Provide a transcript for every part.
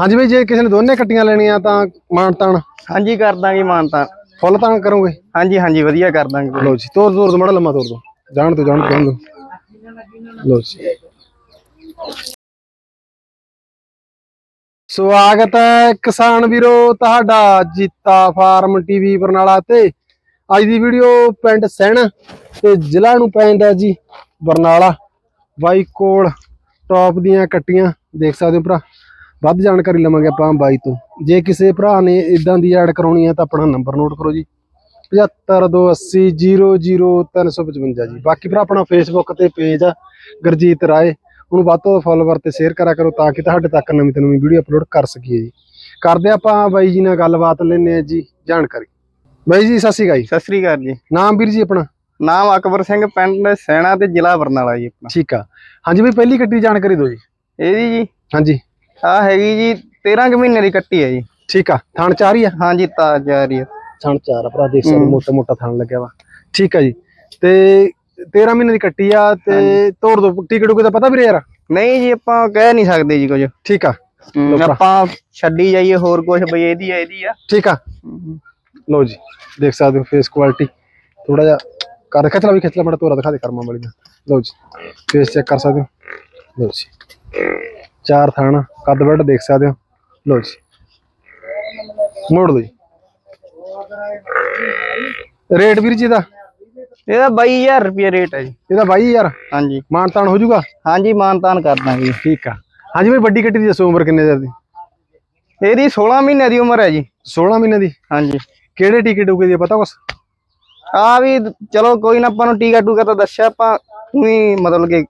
ਹਾਂਜੀ ਬਾਈ ਜੇ ਕਿਸੇ ਨੇ ਦੋਨੇ ਕੱਟੀਆਂ ਲੈਣੀਆਂ ਤਾਂ ਮਾਨ ਤਾਨ ਹਾਂਜੀ ਕਰ ਦਾਂਗੇ ਮਾਨਤਾ ਫੁੱਲ ਤਾਨ ਕਰੋਗੇ? ਹਾਂਜੀ ਹਾਂਜੀ ਵਧੀਆ ਕਰ ਦਾਂਗੇ ਲਓ ਜੀ ਤੋਰ ਤੋਰ ਦੋ ਮੜਾ ਲੰਮਾ ਤੋਰ ਦੋ। ਜਾਣ ਤੋਂ ਜਾਣ ਤੋਂ ਜਾਣ ਤੋਂ ਲਓ ਜੀ। ਸਵਾਗਤ ਹੈ ਕਿਸਾਨ ਵੀਰੋ ਤੁਹਾਡਾ ਜੀਤਾ ਫਾਰਮ ਟੀਵੀ ਬਰਨਾਲਾ ਤੇ। ਅੱਜ ਦੀ ਵੀਡੀਓ ਪਿੰਡ ਸੈਣ ਤੇ ਜ਼ਿਲ੍ਹਾ ਨੂੰ ਪੈਂਦਾ ਜੀ ਬਰਨਾਲਾ। ਬਾਈ ਕੋਲ ਟੌਪ ਦੀਆਂ ਕੱਟੀਆਂ। ਦੇਖ ਸਕਦੇ ਹੋ ਭਰਾ। ਵੱਧ ਜਾਣਕਾਰੀ ਲਵਾਂਗੇ ਆਪਾਂ ਬਾਈ ਤੋਂ। ਜੇ ਕਿਸੇ ਭਰਾ ਨੇ ਇਦਾਂ ਦੀ ਐਡ ਕਰਾਉਣੀ ਹੈ ਤਾਂ ਆਪਣਾ ਨੰਬਰ ਨੋਟ ਕਰੋ ਜੀ। 7528000355 ਜੀ। ਬਾਕੀ ਭਰਾ ਆਪਣਾ ਫੇਸਬੁੱਕ ਤੇ ਪੇਜ ਆ ਗੁਰਜੀਤ ਰਾਏ। ਉਹਨੂੰ ਵੱਧ ਤੋਂ ਫੋਲੋਵਰ ਤੇ ਸ਼ੇਅਰ ਕਰਿਆ ਕਰੋ ਤਾਂ ਕਿ ਤੁਹਾਡੇ ਤੱਕ ਨਵੀਂ ਤੋਂ ਨਵੀਂ ਵੀਡੀਓ ਅਪਲੋਡ ਕਰ ਸਕੀਏ ਜੀ। ਕਰਦੇ ਆਪਾਂ ਬਾਈ ਜੀ ਨਾਲ ਗੱਲਬਾਤ ਲੈਣੇ ਆ ਜੀ ਜਾਣਕਾਰੀ। ਬਾਈ ਜੀ ਸਤਿ ਸ਼੍ਰੀ ਅਕਾਲ ਜੀ। ਸਤਿ ਸ੍ਰੀ ਅਕਾਲ ਜੀ। ਨਾਮ ਵੀਰ ਜੀ ਆਪਣਾ? ਨਾਮ ਅਕਬਰ ਸਿੰਘ ਪਿੰਡ ਸੈਣਾ ਤੇ ਜ਼ਿਲ੍ਹਾ ਬਰਨਾਲਾ ਜੀ ਆਪਣਾ। ਠੀਕ ਆ। ਹਾਂਜੀ ਬਈ ਪਹਿਲੀ ਕੱਟੀ ਦੀ ਜਾਣਕਾਰੀ ਦਿਓ ਜੀ। ਇਹਦੀ ਜੀ? ਹਾਂਜੀ। ਆ ਹੈਗੀ ਜੀ 13 ਕੁ ਮਹੀਨੇ ਦੀ ਕੱਟੀ ਹੈ ਜੀ। ਠੀਕ ਆ ਥਣ ਚਾਰ ਹੀ ਆ? ਹਾਂਜੀ ਤਾਜ ਜਾ ਰਹੀ ਹੈ ਥਣ ਚਾਰ ਆ ਭਰਾ ਦੇਖ ਸਕਦੇ। ਮੋਟਾ ਮੋਟਾ ਥਣ ਲੱਗਿਆ ਵਾ। ਠੀਕ ਆ ਜੀ। ਤੇ 13 ਮਹੀਨੇ ਦੀ ਕੱਟੀ ਆ ਤੇ ਤੋੜ ਦੋ ਟਿਕਟ ਟੁਕੇ ਦਾ ਪਤਾ ਵੀਰੇ ਯਾਰ? ਨਹੀਂ ਜੀ ਆਪਾਂ ਕਹਿ ਨਹੀਂ ਸਕਦੇ ਜੀ ਕੁਝ। ਠੀਕ ਆ। ਆਪਾਂ ਛੱਡੀ ਜਾਈਏ ਹੋਰ ਕੁਝ ਬਈ ਇਹਦੀ ਹੈ ਇਹਦੀ ਆ। ਠੀਕ ਆ। ਲਓ ਜੀ ਦੇਖ ਸਕਦੇ ਹੋ ਫੇਸ ਕੁਆਲਿਟੀ ਥੋੜਾ ਜਿਹਾ ਕਰ ਖਿੱਚ ਲਾ ਵੀ ਖਿੱਚ ਲਾ ਮੜਾ ਤੋਰਾ ਦਿਖਾ ਦੇ ਕਰਮਾਂ ਵਾਲੀ ਦਾ। ਲਓ ਜੀ ਫੇਸ ਚੈੱਕ ਕਰ ਸਕਦੇ ਹੋ? ਲਓ ਜੀ। ਚਾਰ ਥਾਣਾ ਕੱਦ ਵੱਡ ਦੇਖ ਸਕਦੇ ਹੋ। ਲਓ ਜੀ। ਮੋੜ ਲਓ ਜੀ। ਰੇਟ ਵੀਰ ਜੀ ਦਾ ਇਹਦਾ 22000 ਰੁਪਏ ਰੇਟ ਹੈ ਜੀ। ਇਹਦਾ ਬਾਈ ਯਾਰ ਹਾਂਜੀ। ਮਾਨ ਤਾਨ ਹੋ ਜਾਊਗਾ? ਹਾਂਜੀ ਮਾਨਤਾਨ ਕਰ ਦਾਂਗੇ ਜੀ। ਠੀਕ ਆ। ਹਾਂਜੀ ਬਈ ਵੱਡੀ ਗੱਡੀ ਦੀ ਦੱਸੋ ਉਮਰ ਕਿੰਨੇ ਚਿਰ ਦੀ ਇਹਦੀ? 16 ਮਹੀਨੇ ਦੀ ਉਮਰ ਹੈ ਜੀ। 16 ਮਹੀਨੇ ਦੀ? ਹਾਂਜੀ। ਕਿਹੜੇ ਟਿਕਟ ਟੁਕੇ ਦੀ ਪਤਾ ਕੁਛ? ਆ ਵੀ ਚਲੋ ਕੋਈ ਨਾ ਆਪਾਂ ਨੂੰ ਟੀਕਾ ਟੂਕਾ ਤਾਂ ਦੱਸਿਆ ਆਪਾਂ ਵੀ ਮਤਲਬ ਕਿ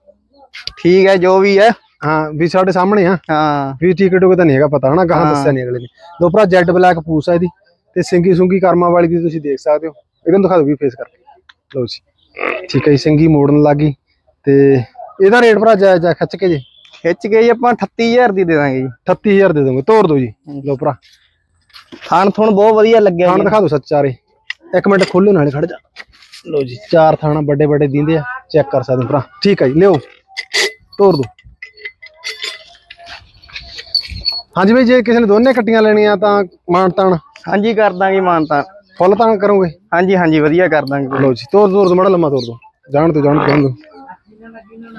ਠੀਕ ਹੈ ਜੋ ਵੀ ਹੈ। ਹਾਂ ਵੀ ਸਾਡੇ ਸਾਹਮਣੇ ਆ। ਹਾਂ। ਵੀ ਟਿਕਟ ਟੁਕੇ ਤਾਂ ਨਹੀਂ ਹੈਗਾ ਪਤਾ ਹਨਾ ਗਾਹਾਂ ਹਾਂ। ਦੱਸਿਆ ਨਹੀਂ ਅਗਲੇ ਨੇ। ਦੋ ਭਰਾ ਜੈਡ ਬਲੈਕ ਪੂਸ ਆ ਇਹਦੀ ਤੇ ਸਿੰਗੀ ਸੁੰਗੀ ਕਰਮਾ ਵਾਲੀ ਦੀ ਤੁਸੀਂ ਦੇਖ ਸਕਦੇ ਹੋ। ਇਹਨਾਂ ਦਿਖਾ ਦਿਓ ਵੀ ਫੇਸ ਕਰਕੇ। ਲਓ ਜੀ। ਠੀਕ ਹੈ ਜੀ ਸਿੰਗੀ ਮੋੜਨ ਲੱਗੀ ਤੇ ਇਹਦਾ ਰੇਟ ਭਰਾ ਜਾਇਜ਼ ਆ ਖਿੱਚ ਕੇ ਜੀ। ਖਿੱਚ ਕੇ ਜੀ ਆਪਾਂ 38000 ਦੀ ਦੇ ਦਾਂਗੇ ਜੀ। 38000 ਦੇ ਦੋਗੇ ਤੋੜ ਦਿਓ ਜੀ। ਲਓ ਭਰਾ। ਖਾਣ ਥੁਣ ਬਹੁਤ ਵਧੀਆ ਲੱਗਿਆ ਥਾਣ ਦਿਖਾ ਦਿਓ ਸੱਚ ਚਾਰੇ। ਇੱਕ ਮਿੰਟ ਖੋਲੋ ਨਾਲੇ ਖੜ ਜਾ। ਲਓ ਜੀ। ਚਾਰ ਥਾਣਾ ਵੱਡੇ ਵੱਡੇ ਦਿੰਦੇ ਆ। ਚੈੱਕ ਕਰ ਸਕਦੇ ਹੋ ਭਰਾ। ਠੀਕ ਹੈ ਜੀ ਲਿਓ। ਤੋੜ ਦਿਓ ਹਾਂਜੀ ਬਈ ਜੇ ਕਿਸੇ ਨੇ ਦੋਨੇ ਕੱਟੀਆਂ ਲੈਣੀਆਂ ਤਾਂ ਮਾਨ ਤਾਨ ਹਾਂਜੀ ਕਰ ਦਾਂਗੇ ਮਾਨਤਾ ਫੁੱਲ ਤਾਨ ਕਰੋਗੇ? ਹਾਂਜੀ ਹਾਂਜੀ ਵਧੀਆ ਕਰ ਦਾਂਗੇ। ਲਓ ਜੀ ਤੋੜ ਦੋ ਮੜਾ ਲੰਮਾ ਤੋੜ ਦੋ। ਜਾਣ ਤੋਂ ਜਾਣ ਤੋਂ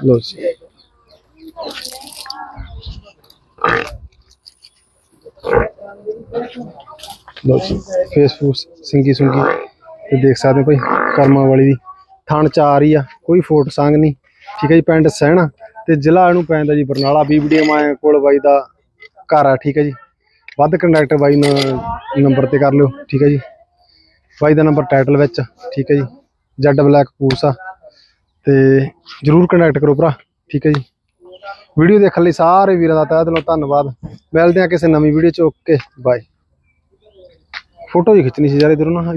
ਲਓ ਜੀ। ਲਓ ਜੀ ਫੇਸ ਫੂਸ ਸਿੰਗੀ ਸੁੰਗੀ ਤੇ ਦੇਖ ਸਕਦੇ ਹੋ ਭਾਈ ਕਰਮਾਂ ਵਾਲੀ ਦੀ। ਥਣ ਚਾਰ ਹੀ ਆ ਕੋਈ ਫੋਟ ਸੰਗ ਨਹੀਂ। ਠੀਕ ਹੈ ਜੀ ਪਿੰਡ ਸਹਿਣਾ ਤੇ ਜ਼ਿਲ੍ਹਾ ਇਹਨੂੰ ਪੈਂਦਾ ਜੀ ਬਰਨਾਲਾ। ਬੀਬੀਡੀ ਮਾਏ ਕੋਲ ਬਾਈ ਦਾ ਘਰ ਆ, ਠੀਕ ਹੈ ਜੀ। ਵੱਧ ਕੰਟੈਕਟ ਬਾਈ ਨਾਲ ਨੰਬਰ ਤੇ ਕਰ ਲਿਓ, ਠੀਕ ਹੈ ਜੀ। ਬਾਈ ਦਾ ਨੰਬਰ ਟਾਈਟਲ ਵਿੱਚ, ਠੀਕ ਹੈ ਜੀ। ਜੈਡ ਬਲੈਕ ਪੂਸ ਆ। ਤੇ ਜਰੂਰ ਕੰਟੈਕਟ ਕਰੋ ਭਰਾ, ਠੀਕ ਹੈ ਜੀ। ਵੀਡੀਓ ਦੇਖਣ ਲਈ ਸਾਰੇ ਵੀਰਾਂ ਦਾ ਤਹਿ ਦਿਲੋਂ ਧੰਨਵਾਦ। ਮਿਲਦੇ ਆ ਕਿਸੇ ਨਵੀਂ ਵੀਡੀਓ ਚ, ਓਕੇ ਬਾਏ ਫੋਟੋ ਹੀ ਖਿੱਚਣੀ ਸੀ ਯਾਰ ਇਧਰੋਂ ਨਾ